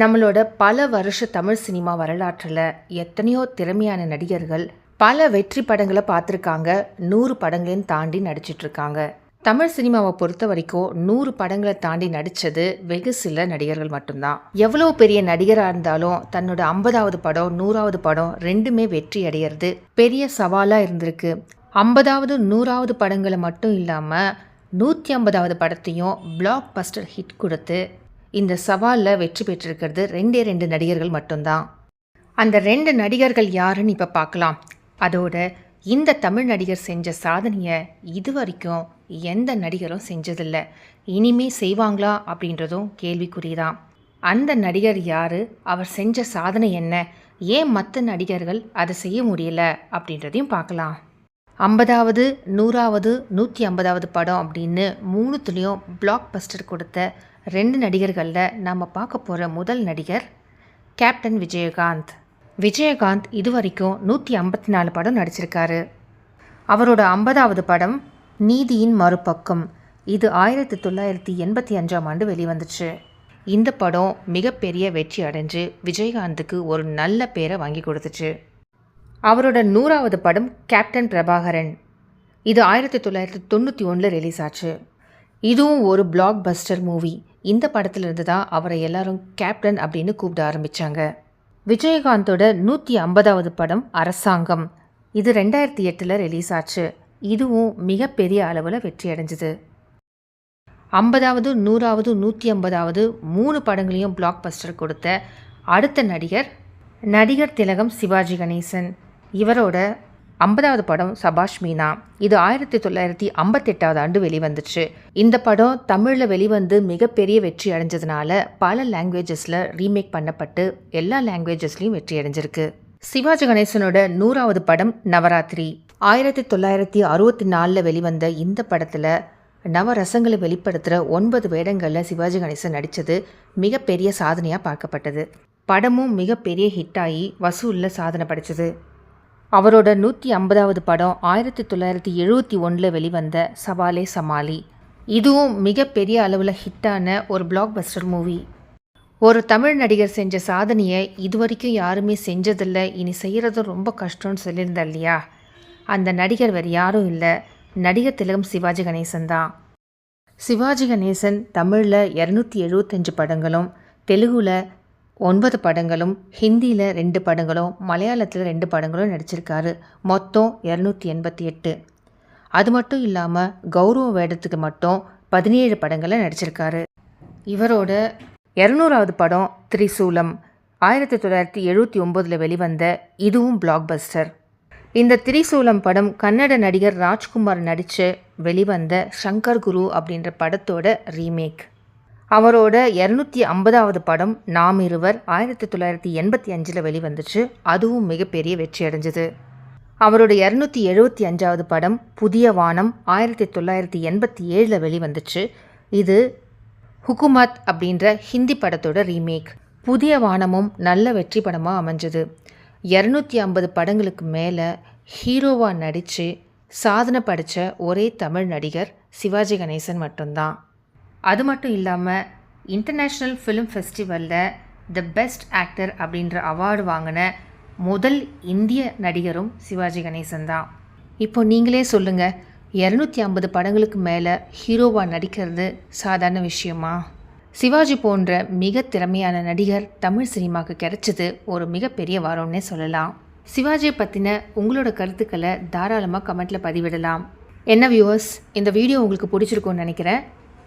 நம்மளோட பல வருஷ தமிழ் சினிமா வரலாற்றில் எத்தனையோ திறமையான நடிகர்கள் பல வெற்றி படங்களை பார்த்துருக்காங்க. நூறு படங்களையும் தாண்டி நடிச்சிட்ருக்காங்க. தமிழ் சினிமாவை பொறுத்த வரைக்கும் நூறு படங்களை தாண்டி நடித்தது வெகு சில நடிகர்கள் மட்டும்தான். எவ்வளோ பெரிய நடிகராக இருந்தாலும் தன்னோட ஐம்பதாவது படம் நூறாவது படம் ரெண்டுமே வெற்றி அடையிறது பெரிய சவாலாக இருந்திருக்கு. ஐம்பதாவது நூறாவது படங்களை மட்டும் இல்லாமல் நூற்றி ஐம்பதாவது படத்தையும் பிளாக் பஸ்டர் ஹிட் கொடுத்து இந்த சவாலில் வெற்றி பெற்றிருக்கிறது ரெண்டே ரெண்டு நடிகர்கள் மட்டும்தான். அந்த ரெண்டு நடிகர்கள் யாருன்னு இப்போ பார்க்கலாம் அதோட இந்த தமிழ் நடிகர் செஞ்ச சாதனையை இது வரைக்கும் எந்த நடிகரும் செஞ்சதில்லை. இனிமே செய்வாங்களா அப்படின்றதும் கேள்விக்குறிதான். அந்த நடிகர் யார்? அவர் செஞ்ச சாதனை என்ன? ஏன் மற்ற நடிகர்கள் அதை செய்ய முடியல? அப்படின்றதையும் பார்க்கலாம் ஐம்பதாவது நூறாவது நூற்றி ஐம்பதாவது படம் அப்படின்னு மூணுத்துலேயும் பிளாக் பஸ்டர் கொடுத்த ரெண்டு நடிகர்களில் நாம் பார்க்க போகிற முதல் நடிகர் கேப்டன் விஜயகாந்த். விஜயகாந்த் இது வரைக்கும் நூற்றி ஐம்பத்தி நாலு படம் நடிச்சிருக்காரு. அவரோட ஐம்பதாவது படம் நீதியின் மறுபக்கம். இது ஆயிரத்தி தொள்ளாயிரத்தி எண்பத்தி அஞ்சாம் ஆண்டு வெளிவந்துச்சு. இந்த படம் மிகப்பெரிய வெற்றி அடைஞ்சு விஜயகாந்துக்கு ஒரு நல்ல பேரை வாங்கி கொடுத்துச்சு. அவரோட நூறாவது படம் கேப்டன் பிரபாகரன். இது ஆயிரத்தி தொள்ளாயிரத்தி தொண்ணூற்றி ஒன்றில் ரிலீஸ் ஆச்சு. இதுவும் ஒரு பிளாக் பஸ்டர் மூவி இந்த படத்திலிருந்து தான் அவரை எல்லாரும் கேப்டன் அப்படின்னு கூப்பிட ஆரம்பித்தாங்க விஜயகாந்தோட நூற்றி ஐம்பதாவது படம் அரசாங்கம். இது ரெண்டாயிரத்தி எட்டில் ரிலீஸ் ஆச்சு. இதுவும் மிகப்பெரிய அளவில் வெற்றி அடைஞ்சுது. ஐம்பதாவது நூறாவது நூற்றி ஐம்பதாவது மூணு படங்களையும் பிளாக் பஸ்டர் கொடுத்த அடுத்த நடிகர் நடிகர் திலகம் சிவாஜி கணேசன். இவரோட ஐம்பதாவது படம் சபாஷ் மீனா. இது ஆயிரத்தி தொள்ளாயிரத்தி ஐம்பத்தெட்டாவது ஆண்டு வெளிவந்துச்சு. இந்த படம் தமிழில் வெளிவந்து மிகப்பெரிய வெற்றி அடைஞ்சதுனால பல லாங்குவேஜஸில் ரீமேக் பண்ணப்பட்டு எல்லா லாங்குவேஜஸ்லையும் வெற்றி அடைஞ்சிருக்கு. சிவாஜி கணேசனோட நூறாவது படம் நவராத்திரி. ஆயிரத்தி தொள்ளாயிரத்தி அறுபத்தி நாலில் வெளிவந்த இந்த படத்தில் நவரசங்களை வெளிப்படுத்துகிற ஒன்பது வேடங்களில் சிவாஜி கணேசன் நடித்தது மிகப்பெரிய சாதனையாக பார்க்கப்பட்டது. படமும் மிகப்பெரிய ஹிட்டாகி வசூலில் சாதனை படைச்சது. அவரோட நூற்றி ஐம்பதாவது படம் ஆயிரத்தி தொள்ளாயிரத்தி எழுபத்தி ஒன்றில் வெளிவந்த சவாலே சமாளி. இதுவும் மிகப்பெரிய அளவில் ஹிட்டான ஒரு பிளாக் பஸ்டர் மூவி ஒரு தமிழ் நடிகர் செஞ்ச சாதனையை இது வரைக்கும் யாருமே செஞ்சதில்லை இனி செய்கிறதும் ரொம்ப கஷ்டம்னு சொல்லியிருந்தா இல்லையா? அந்த நடிகர் வேறு யாரும் இல்லை. நடிகர் திலகம் சிவாஜி கணேசன் தான். சிவாஜி கணேசன் தமிழில் இரநூத்தி எழுபத்தஞ்சு படங்களும் தெலுங்குல ஒன்பது படங்களும் ஹிந்தியில் ரெண்டு படங்களும் மலையாளத்தில் ரெண்டு படங்களும் நடிச்சிருக்காரு. மொத்தம் இரநூத்தி எண்பத்தி எட்டு. அது மட்டும் இல்லாமல் கௌரவ வேடத்துக்கு மட்டும் பதினேழு படங்களை நடிச்சிருக்காரு. இவரோட இரநூறாவது படம் திரிசூலம் ஆயிரத்தி தொள்ளாயிரத்தி எழுபத்தி ஒம்போதில் வெளிவந்த இதுவும் பிளாக்பஸ்டர் இந்த திரிசூலம் படம் கன்னட நடிகர் ராஜ்குமார் நடித்து வெளிவந்த சங்கர் குரு அப்படின்ற படத்தோட ரீமேக் அவரோட இரநூத்தி ஐம்பதாவது படம் நாம் இருவர் ஆயிரத்தி தொள்ளாயிரத்தி எண்பத்தி அஞ்சில் வெளிவந்துச்சு. அதுவும் மிகப்பெரிய வெற்றி அடைஞ்சது. அவரோட இரநூத்தி எழுபத்தி அஞ்சாவது படம் புதிய வானம் ஆயிரத்தி தொள்ளாயிரத்தி எண்பத்தி ஏழில் வெளிவந்துச்சு. இது ஹுகுமத் அப்படின்ற ஹிந்தி படத்தோட ரீமேக். புதிய வானமும் நல்ல வெற்றி படமாக அமைஞ்சது. இரநூத்தி ஐம்பது படங்களுக்கு மேலே ஹீரோவாக நடித்து சாதனை படித்த ஒரே தமிழ் நடிகர் சிவாஜி கணேசன் மட்டும்தான். அது மட்டும் இல்லாமல் இன்டர்நேஷ்னல் ஃபிலிம் ஃபெஸ்டிவலில் த பெஸ்ட் ஆக்டர் அப்படின்ற அவார்டு வாங்கின முதல் இந்திய நடிகரும் சிவாஜி கணேசன் தான். இப்போ நீங்களே சொல்லுங்கள் இரநூத்தி ஐம்பது படங்களுக்கு மேலே ஹீரோவாக நடிக்கிறது சாதாரண விஷயமா? சிவாஜி போன்ற மிக திறமையான நடிகர் தமிழ் சினிமாவுக்கு கிடைச்சது ஒரு மிகப்பெரிய வாரம்னே சொல்லலாம். சிவாஜியை பற்றின உங்களோட கருத்துக்களை தாராளமாக கமெண்ட்டில் பதிவிடலாம். என்ன வியூவர்ஸ் இந்த வீடியோ உங்களுக்கு பிடிச்சிருக்கும்னு நினைக்கிறேன்.